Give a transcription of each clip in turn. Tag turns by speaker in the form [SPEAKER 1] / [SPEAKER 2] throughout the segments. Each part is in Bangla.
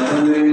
[SPEAKER 1] الحمد لله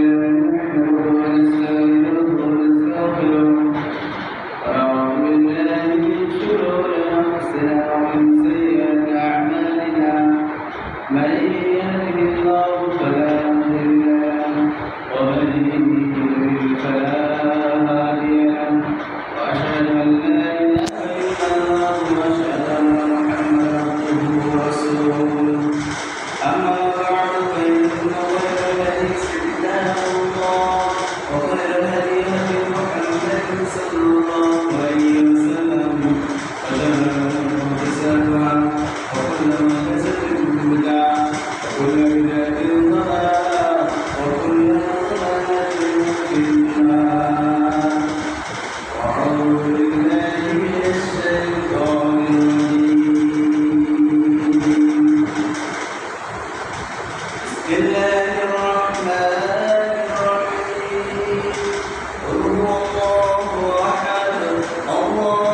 [SPEAKER 1] بسم الله الرحمن الرحيم قل هو الله احد الله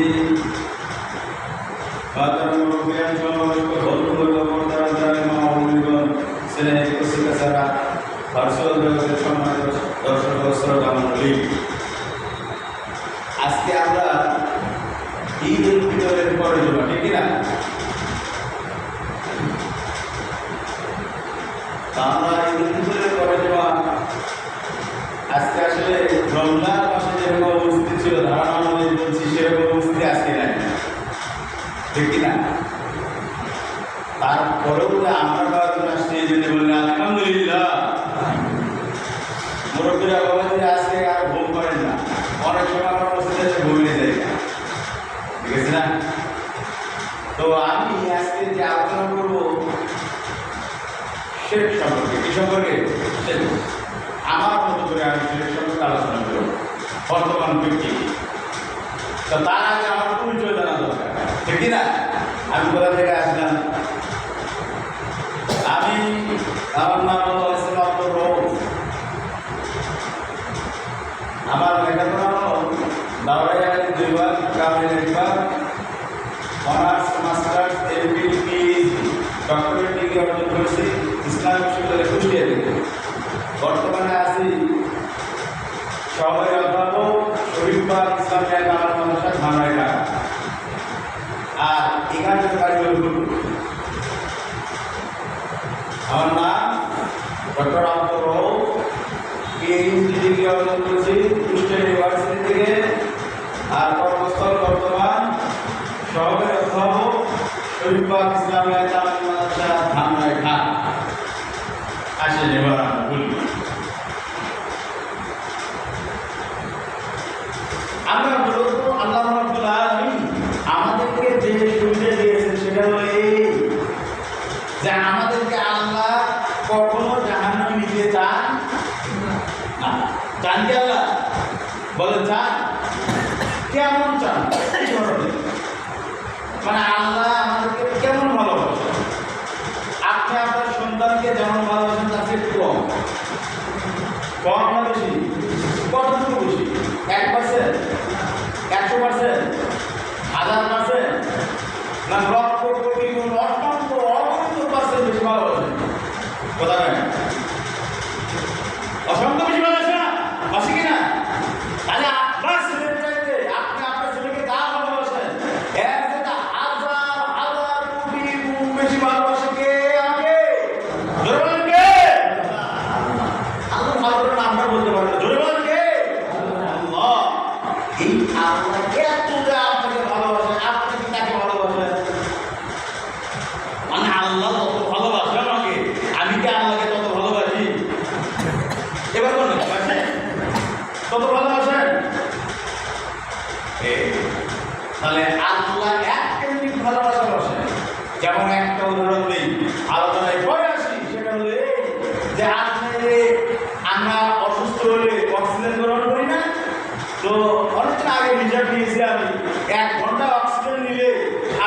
[SPEAKER 1] ഈ ജനിപ്പിച്ചവരെ ഒരുപാട് രൂപ കേട്ടില്ല താറായി আমি আজকে যে আলোচনা করব শেখ সম্পর্কে কি সম্পর্কে আমার মতো করে আমি শেখ সম্পর্কে আলোচনা করব। বর্তমান ব্যক্তি। তো তার আগে আমার পরিচয় জানা দরকার। ঠিক না আমি কোথা থেকে আসলাম? আমি আমার নাম হলো ইসলাম আমার লেখাপড়া হলো দাওরাইয়া দুইবার কামিল একবার honours masters MP doctorate degree অর্জন করেছি ইসলাম বিশ্ববিদ্যালয় কুষ্টিয়া থেকে বর্তমানে আছি শহরের অধ্যাপক শরীফবাগ ইসলামিয়া কামাল মাদ্রাসা ধানরাইঘাট আর এখানে হল আমার নাম doctor Abdur Rauf PhD degree অর্জন করেছি কুষ্টিয়া ইউনিভার্সিটি থেকে, আর কর্মস্থল বর্তমান শহরের অধ্যাপক শরীফবাগ কামাল মাদ্রাসা ধানরাইঘাট আসেন বলি। আল্লাহ আলামিন আমাদেরকে যে সেটা হলো আমাদেরকে আল্লাহ কখনো জাহান্নামে নিতে চান চান কি আল্লাহ? বলেন চান। কেমন চান। মানে আল্লাহ আমাদেরকে কেমন ভালোবাসে? আপনি আপনার সন্তানকে যেমন ভালোবাসেন, তার একটু কম। কম না বেশি? কতটুকু বেশি? এক পার্সেন্ট একশো পার্সেন্ট হাজার পার্সেন্ট না লক্ষ কোটি অসংখ্য অসংখ্য পার্সেন্ট বেশি ভালোবাসে কথা কত ভালো আছেন? তাহলে আল্লাহ এক কেন্দ্রিক ভালোবাসা বসে যেমন একটা উদাহরণ নেই, আলোচনায় পরে আসি, সেটা হলে যে আসলে আমরা অসুস্থ হলে অক্সিজেন গ্রহণ করি না। তো অনেকটা আগে রিজার্ভ নিয়েছি আমি, এক ঘণ্টা অক্সিজেন নিলে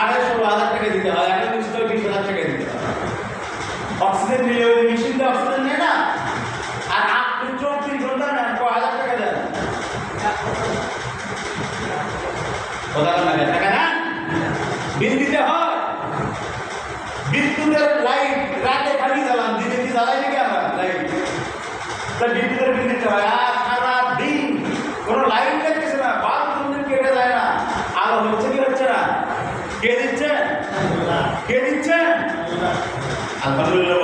[SPEAKER 1] আড়াইশো হাজার টাকা দিতে হয় একটা নিশ্চয় বিশ হাজার টাকা দিতে হয়। অক্সিজেন নিলে কথা লাগে টাকা না? বিল দিতে হয়। বিদ্যুতের লাইট রাতে খালি জ্বালান, দিনে কি জ্বালাই নাকি আমরা লাইট। তা বিদ্যুতের বিল দিতে হয়। আর সারা দিন কোনো লাইট লাগতেছে না কোনদিন কেটে যায় না। আলো হচ্ছে কি হচ্ছে না? কে দিচ্ছে? কে দিচ্ছে? আলহামদুলিল্লাহ